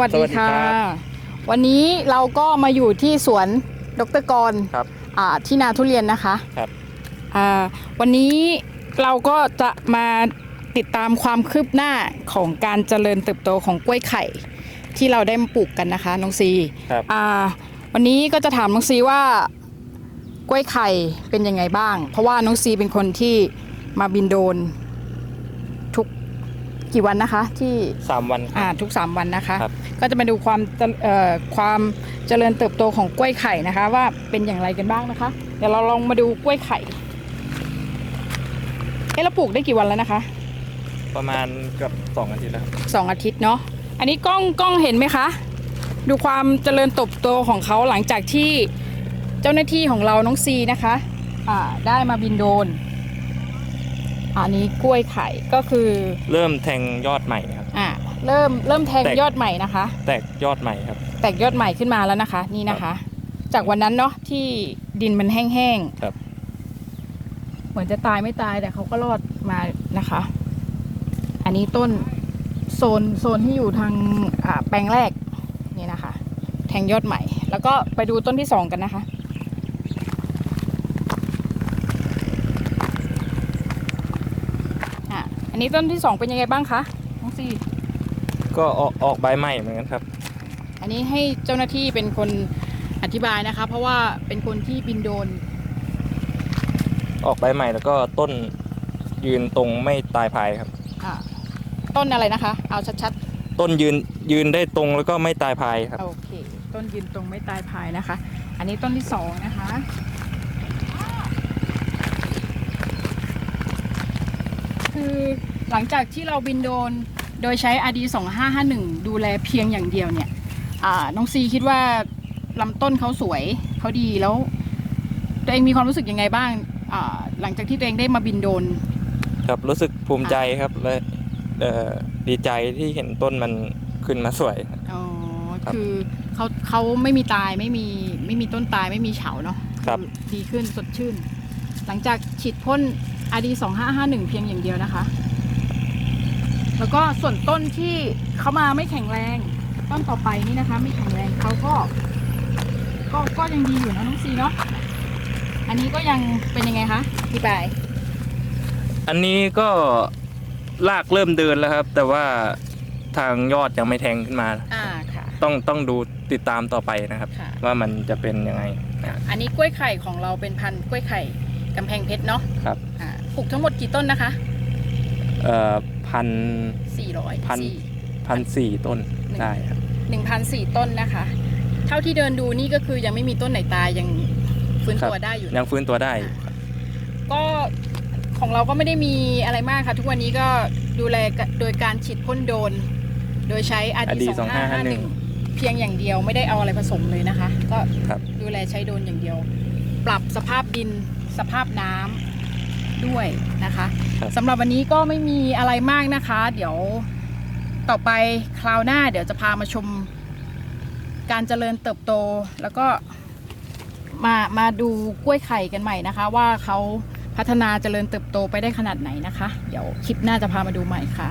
วัสสดีวัสดีค่ะครับวันนี้เราก็มาอยู่ที่สวนดรกรครับอ่าที่นาทุเรียนนะคะครับอ่าวันนี้เราก็จะมาติดตามความคืบหน้าของการเจริญเติบโตของกล้วยไข่ ที่เราได้มาปลูกกันนะคะน้องซีครับอ่าวันนี้ก็จะถามน้องซีว่ากล้วยไข่เป็นยังไงบ้าง เพราะว่าน้องซีเป็นคนที่มาบินโดรนทุก กี่วันนะคะที่สามวันคอ่ารับทุก 3 วันนะคะ ครับ ก็จะมาดูความเจเอ่อความเจริญเติบโตของกล้วยไข่นะคะ ว่าเป็นอย่างไรกันบ้างนะคะ เดี๋ยวเราลองมาดูกล้วยไข่เอ๊ะเราปลูกได้กี่วันแล้วนะคะ ประมาณเกือบสองอาทิตย์แล้วครับสองอาทิตย์เนาะ อันนี้กล้องกล้องเห็นไหมคะ ดูความเจริญเติบโตของเขาหลังจากที่เจ้าหน้าที่ของเราน้องซีนะคะอ่าได้มาบินโดรน อันนี้กล้วยไข่ก็คือเริ่มแทงยอดใหม่ครับ อ่าเริ่มเริ่มแทงแตก ยอดใหม่นะคะ แตกยอดใหม่ครับ แตกยอดใหม่ขึ้นมาแล้วนะคะ นี่นะคะ จากวันนั้นเนาะที่ดินมันแห้งครับๆเหมือนจะตายไม่ตายแต่เขาก็รอดมานะคะ อันนี้ต้นโซนโซนที่อยู่ทางอ่าแปลงแรกนี่นะคะ แทงยอดใหม่ แล้วก็ไปดูต้นที่สองกันนะคะ อะอันนี้ต้นที่สองเป็นยังไงบ้างคะน้องซีก็ออกออกใบใหม่เหมือนกันครับ อันนี้ให้เจ้าหน้าที่เป็นคนอธิบายนะคะ เพราะว่าเป็นคนที่บินโดรนออกใบใหม่แล้วก็ต้นยืนตรงไม่ตายภายครับอ่าต้นอะไรนะคะ เอาชัดต้นยืนยืนได้ตรงแล้วก็ไม่ตายภายครับ ๆ โอเค ต้นยืนตรงไม่ตายพายนะคะ อันนี้ต้นที่สองนะคะ คือหลังจากที่เราบินโดรนโดยใช้ RD 2551 ดูแลเพียงอย่างเดียวเนี่ยอ่าน้องซีคิดว่าลำต้นเขาสวยเขาดีแล้ว ตัวเองมีความรู้สึกยังไงบ้างอ่าหลังจากที่ตัวเองได้มาบินโดรนครับรู้สึกภูมิใจครับและเอ่อดีใจที่เห็นต้นมันขึ้นมาสวยครับอ๋อครับคือเขาเขาไม่มีตายไม่มีไม่มีต้นตายไม่มีเฉาเนาะครับอดีขึ้นสดชื่น หลังจากฉีดพ่น RD 2551 เพียงอย่างเดียวนะคะ แล้วก็ส่วนต้นที่เขามาไม่แข็งแรง ต้นต่อไปนี่นะคะ ไม่แข็งแรงเขาก็ ก็ก็ยังดีอยู่นะน้องซีเนาะอันนี้ก็ยังเป็นยังไงคะพี่ปายอันนี้ก็ลากเริ่มเดินแล้วครับ แต่ว่าทางยอดยังไม่แทงขึ้นมา อ่าค่ะ ต้องต้องดูติดตามต่อไปนะครับ ค่ะ ว่ามันจะเป็นยังไงนะอันนี้กล้วยไข่ของเราเป็นพันธุ์กล้วยไข่กำแพงเพชรเนาะครับ อ่า ปลูกทั้งหมดกี่ต้นนะคะเอ่อพัน400พัน สี่ พันสี่ต้นหนึ่ง ได้ครับ หนึ่งพันสี่ต้นนะคะ เท่าที่เดินดูนี่ก็คือยังไม่มีต้นไหนตายยังฟื้นครับตัวได้อยู่นะ ยังฟื้นตัวได้อยู่ครับก็ของเราก็ไม่ได้มีอะไรมากค่ะ ทุกวันนี้ก็ดูแลโดยการฉีดพ่นโดรนโดยใช้ RD อดีสองห้าห้าหนึ่ง2551เพียงอย่างเดียวไม่ได้เอาอะไรผสมเลยนะคะ ก็ครับ ดูแลใช้โดรนอย่างเดียว ปรับสภาพดินสภาพน้ำ ด้วยนะคะครับสำหรับวันนี้ก็ไม่มีอะไรมากนะคะ เดี๋ยวต่อไปคราวหน้าเดี๋ยวจะพามาชม การเจริญเติบโตแล้วก็มามาดูกล้วยไข่กันใหม่นะคะ ว่าเขาพัฒนาเจริญเติบโตไปได้ขนาดไหนนะคะ เดี๋ยวคลิปหน้าจะพามาดูใหม่ค่ะ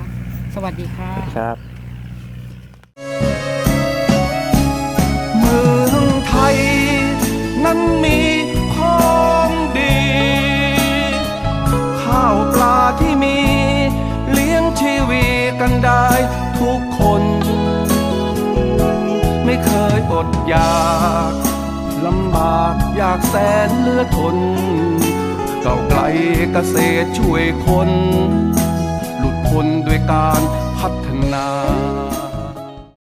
สวัสดีค่ะครับเมืองไทยนั้นมี ลำบากอยากแสนเลือทนเก่าไกลเกษตรช่วยคน หลุดพ้นด้วยการพัฒนา